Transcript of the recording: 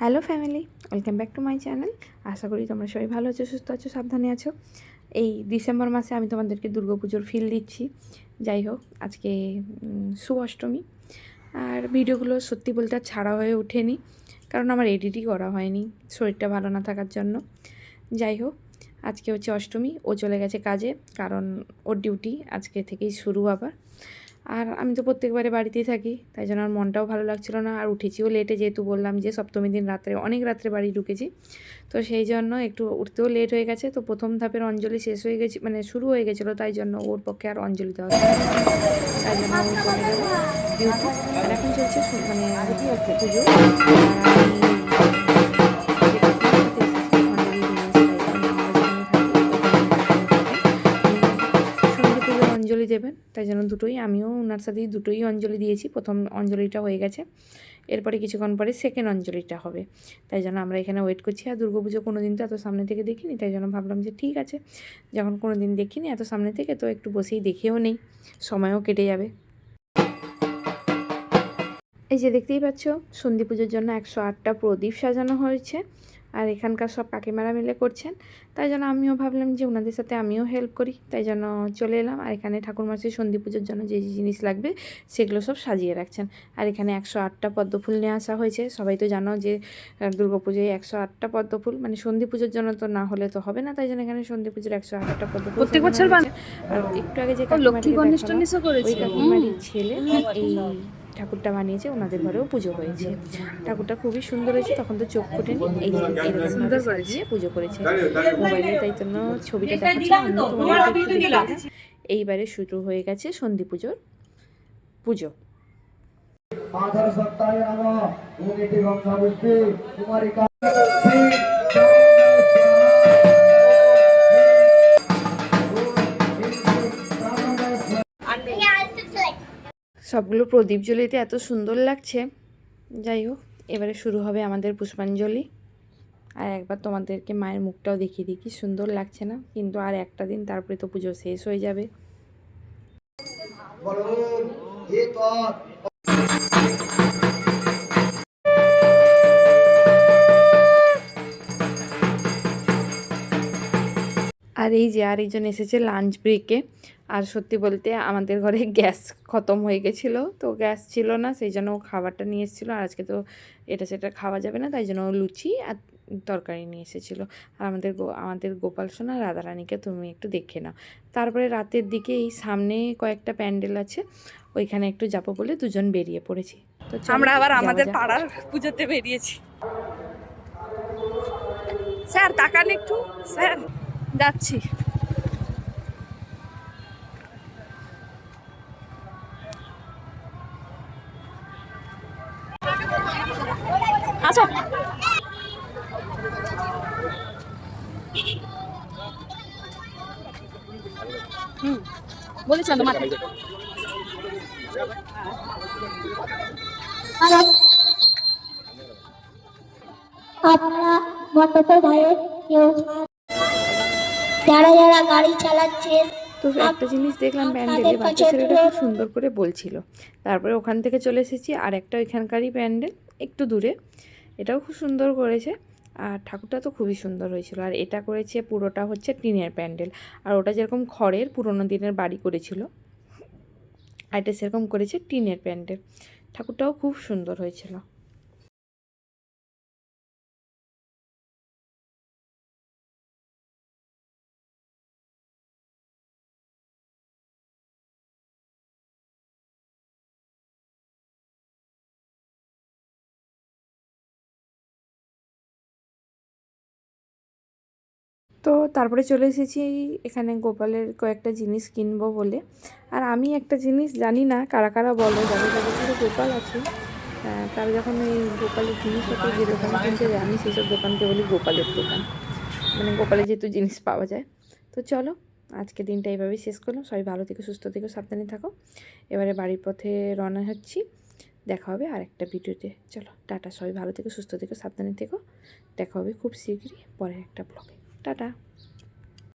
Hello family welcome back to my channel আশা করি তোমরা সবাই ভালো আছো, সুস্থ আছো, সাবধানে আছো। এই ডিসেম্বর মাসে আমি তোমাদেরকে দুর্গাপুজোর ফিল দিচ্ছি। যাই হোক, আজকে অষ্টমী আর ভিডিওগুলো সত্যি বলতে ছাড়া হয়ে ওঠেনি, কারণ আমার এডিটই করা হয়নি শরীরটা ভালো না থাকার জন্য। যাই হোক আজকে হচ্ছে অষ্টমী, ও চলে গেছে কাজে, কারণ ওর ডিউটি আজকে থেকেই শুরু আবার। আর আমি তো প্রত্যেকবারে বাড়িতেই থাকি, তাই জন্য আমার মনটাও ভালো লাগছিল না, আর উঠেছিও লেটে যেহেতু বললাম যে সপ্তমী দিন রাত্রে, অনেক রাত্রে বাড়ি ঢুকেছি। তো সেই জন্য একটু উঠতেও লেট হয়ে গেছে, তো প্রথম ধাপের অঞ্জলি শেষ হয়ে গেছে মানে শুরু হয়ে গেছিল, তাই জন্য ওর পক্ষে আর অঞ্জলি দেওয়া তাই জন্য ও এখন চলছে মানে পুজো। আর আমি দেবেন, তাই জন্য দুটোই, আমিও ওনার সাথেই দুটোই অঞ্জলি দিয়েছি। প্রথম অঞ্জলিটা হয়ে গেছে, এরপরে কিছুক্ষণ পরে সেকেন্ড অঞ্জলিটা হবে। তাই জন্য আমরা এখানে ওয়েট করছি, আর দুর্গাপুজো কোনো দিন তো এত সামনে থেকে দেখিনি, তাই জন্য ভাবলাম যে ঠিক আছে, যখন কোনো দিন দেখিনি এত সামনে থেকে, তো একটু বসেই দেখেও নেই, সময়ও কেটে যাবে। এই যে দেখতেই পাচ্ছ, সন্ধি পুজোর জন্য একশো আটটা প্রদীপ সাজানো হয়েছে। আর এখানকার সব কাকিমারা মিলে করছেন। তাই জন্য আমিও ভাবলাম যে ওনাদের সাথে আমিও হেল্প করি। তাই জন্য চলে এলাম। আর এখানে ঠাকুর ঠাকুরমাসির সন্ধি পুজোর জন্য যে যে জিনিস লাগবে সেগুলো সব সাজিয়ে রাখছেন। আর এখানে একশো আটটা পদ্ম ফুল নিয়ে আসা হয়েছে। সবাই তো জানো যে দুর্গা পুজোয় একশো আটটা পদ্ম ফুল মানে সন্ধি পুজোর জন্য তো না হলে তো হবে না। তাই জন্য এখানে সন্ধি পুজোর একশো আটটা পদ্ম ফুল প্রত্যেক বছর আর একটু আগে যে লক্ষ্মী কাকিমাটিকে গণেশ ওই করেছে ছেলে এই ঠাকুরটা বানিয়েছে ওনাদের ঘরেও পুজো হয়েছে। ঠাকুরটা খুবই সুন্দর হয়েছে তখন তো চোখ ফুটেনি এই সুন্দর সাজিয়ে পুজো করেছে। মোবাইলে তাই জন্য ছবিটা। এইবারে শুরু হয়ে গেছে সন্ধি পুজোর পুজো। আধার সত্তায় নমঃ ওম ইতি গঙ্গা পুষ্পে সবগুলো প্রদীপ জ্বলিতে এত সুন্দর লাগছে। যাই হোক, এবারে শুরু হবে আমাদের পুষ্পাঞ্জলি। আর একবার তোমাদেরকে মায়ের মুখটাও দেখিয়ে দিই, কি সুন্দর লাগছে না? কিন্তু আর একটা দিন, তারপরে তো পুজো শেষ হয়ে যাবে। আর এই যে আরেকজন এসেছে লাঞ্চ ব্রেকে আর সত্যি বলতে আমাদের ঘরে গ্যাস খতম হয়ে গেছিল তো গ্যাস ছিল না সেই জন্য ও খাবারটা নিয়ে এসেছিল। আর আজকে তো এটা সেটা খাওয়া যাবে না তাই জন্য লুচি আর তরকারি নিয়ে এসেছিল। আর আমাদের গো- আমাদের গোপাল সোনা রাধারানীকে তুমি একটু দেখে নাও। তারপরে রাতের দিকে এই সামনে কয়েকটা প্যান্ডেল আছে ওইখানে একটু যাব বলে দুজন বেরিয়ে পড়েছি। তো আমরা আবার আমাদের পাড়ার পুজোতে বেরিয়েছি। স্যার তাকান একটু। স্যার। যাচ্ছি। আচ্ছা। হুম তো মাথায় আপনারা মণ্ডপের বাইরে কেউ যারা যারা গাড়ি চালাচ্ছেন তো একটা জিনিস দেখলাম প্যান্ডেলে বাচ্চা ছেলেটা খুব সুন্দর করে বলছিল। তারপরে ওখান থেকে চলে এসেছি আর একটা ওইখানকারই প্যান্ডেল একটু দূরে। এটাও খুব সুন্দর করেছে আর ঠাকুরটা তো খুবই সুন্দর হয়েছিল। আর এটা করেছে পুরোটা হচ্ছে টিনের প্যান্ডেল। আর ওটা যেরকম খড়ের পুরোনো দিনের বাড়ি করেছিল আর এটা সেরকম করেছে টিনের প্যান্ডেল। ঠাকুরটাও খুব সুন্দর হয়েছিল। তো তারপরে চলে এসেছি এখানে গোপালের কয়েকটা জিনিস কিনবো বলে। আর আমি একটা জিনিস জানি না, কারা কারা বলে যাদের যাদের কাছে গোপাল আছে। তারা যখন এই গোপালের জিনিসপত্র যে দোকানে কিনতে যায়, আমি সেসব দোকানকে বলি গোপালের দোকান। মানে গোপালের যেহেতু জিনিস পাওয়া যায়। তো চলো আজকে দিনটা এইভাবেই শেষ করলাম। সবাই ভালো থেকো, সুস্থ থেকো, সাবধানে থাকো। এবারে বাড়ির পথে রওনা হচ্ছি। দেখা হবে আর একটা ভিডিওতে। চলো, টাটা। সবাই ভালো থেকো, সুস্থ থেকো, সাবধানে থেকো। দেখা হবে খুব শীঘ্রই পরের একটা ব্লগে টাটা।